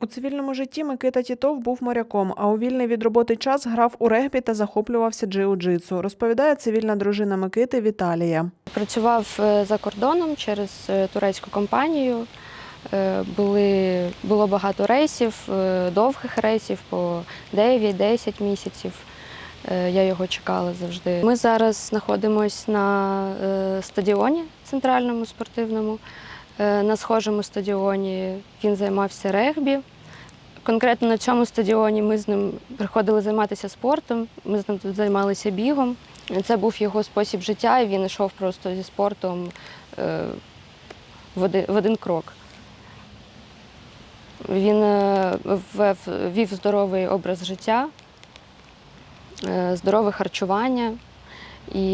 У цивільному житті Микита Тітов був моряком, а у вільний від роботи час грав у регбі та захоплювався джиу-джитсу, розповідає цивільна дружина Микити Віталія. Працював е, за кордоном через е, турецьку компанію. Е, Були, було багато рейсів, довгих рейсів по 9-10 місяців. Я його чекала завжди. Ми зараз знаходимося на стадіоні центральному спортивному. Е, На схожому стадіоні він займався регбі. Конкретно на цьому стадіоні ми з ним приходили займатися спортом, ми з ним тут займалися бігом. Це був його спосіб життя, і він йшов просто зі спортом е, в один, крок. Він е, вів здоровий образ життя, здорове харчування, і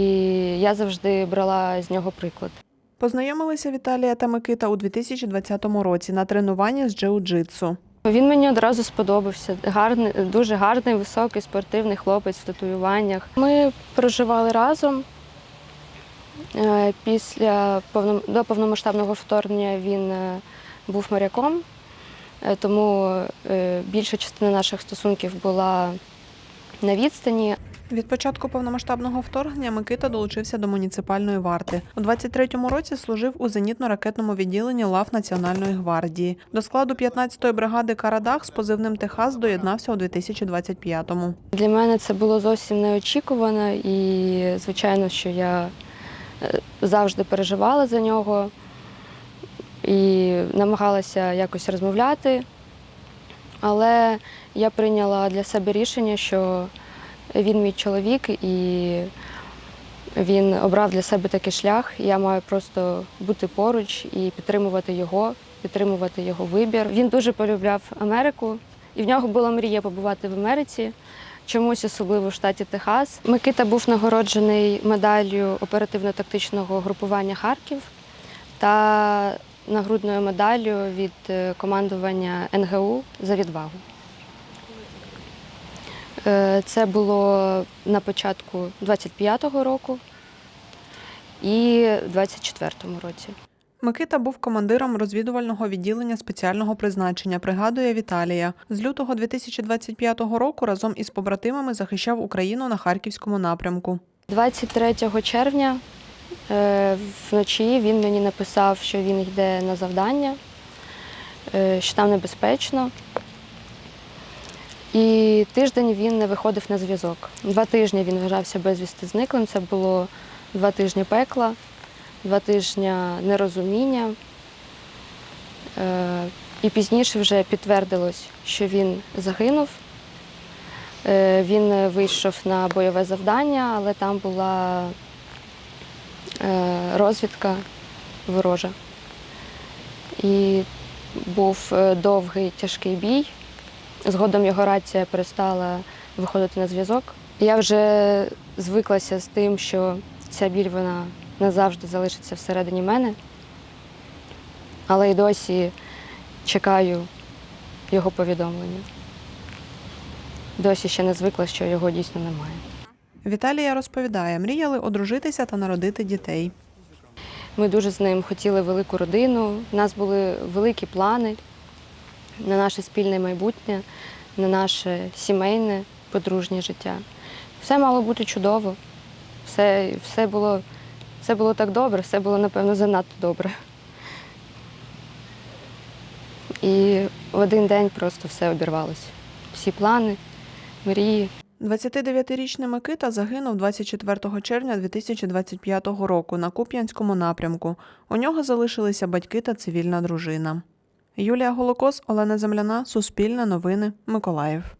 я завжди брала з нього приклад. Познайомилися Віталія та Микита у 2020 році на тренуванні з джиу-джитсу. Він мені одразу сподобався. Гарний, дуже гарний, високий, спортивний хлопець в татуюваннях. Ми проживали разом. Е, Після до повномасштабного вторгнення він е, був моряком, е, тому більша частина наших стосунків була на відстані. Від початку повномасштабного вторгнення Микита долучився до муніципальної варти. У 23-му році служив у зенітно-ракетному відділенні лав Національної гвардії. До складу 15-ї бригади Карадах з позивним Техас доєднався у 2025-му. Для мене це було зовсім неочікувано, і звичайно, що я е, завжди переживала за нього і намагалася якось розмовляти. Але я прийняла для себе рішення, що він мій чоловік і він обрав для себе такий шлях. Я маю просто бути поруч і підтримувати його, підтримувати його вибір. Він дуже полюбляв Америку, і в нього була мрія побувати в Америці, чомусь особливо в штаті Техас. Микита був нагороджений медаллю оперативно-тактичного групування Харків та нагрудною медаллю від е, командування НГУ за відвагу. Е, Це було на початку 25-го року і в 24-му році. Микита був командиром розвідувального відділення спеціального призначення, пригадує Віталія. З лютого 2025 року разом із побратимами захищав Україну на харківському напрямку. 23 червня е, вночі він мені написав, що він йде на завдання, е, що там небезпечно. І тиждень він не виходив на зв'язок. Два тижні він вважався безвісти зниклим. Це було два тижні пекла, два тижні нерозуміння. Е, І пізніше вже підтвердилось, що він загинув. Е, Він вийшов на бойове завдання, але там була е, розвідка ворожа. І був довгий тяжкий бій. Згодом його рація перестала виходити на зв'язок. Я вже звиклася з тим, що ця біль вона назавжди залишиться всередині мене, але й досі чекаю його повідомлення. Досі ще не звикла, що його дійсно немає. Віталія розповідає, мріяли одружитися та народити дітей. Ми дуже з ним хотіли велику родину. У нас були великі плани на наше спільне майбутнє, на наше сімейне, подружнє життя. Все мало бути чудово. Все, все, було, все було так добре, все було, напевно, занадто добре. І в один день просто все обірвалося. Всі плани, мрії. 29-річний Микита загинув 24 червня 2025 року на Куп'янському напрямку. У нього залишилися батьки та цивільна дружина. Юлія Голокос, Олена Земляна, Суспільне новини, Миколаїв.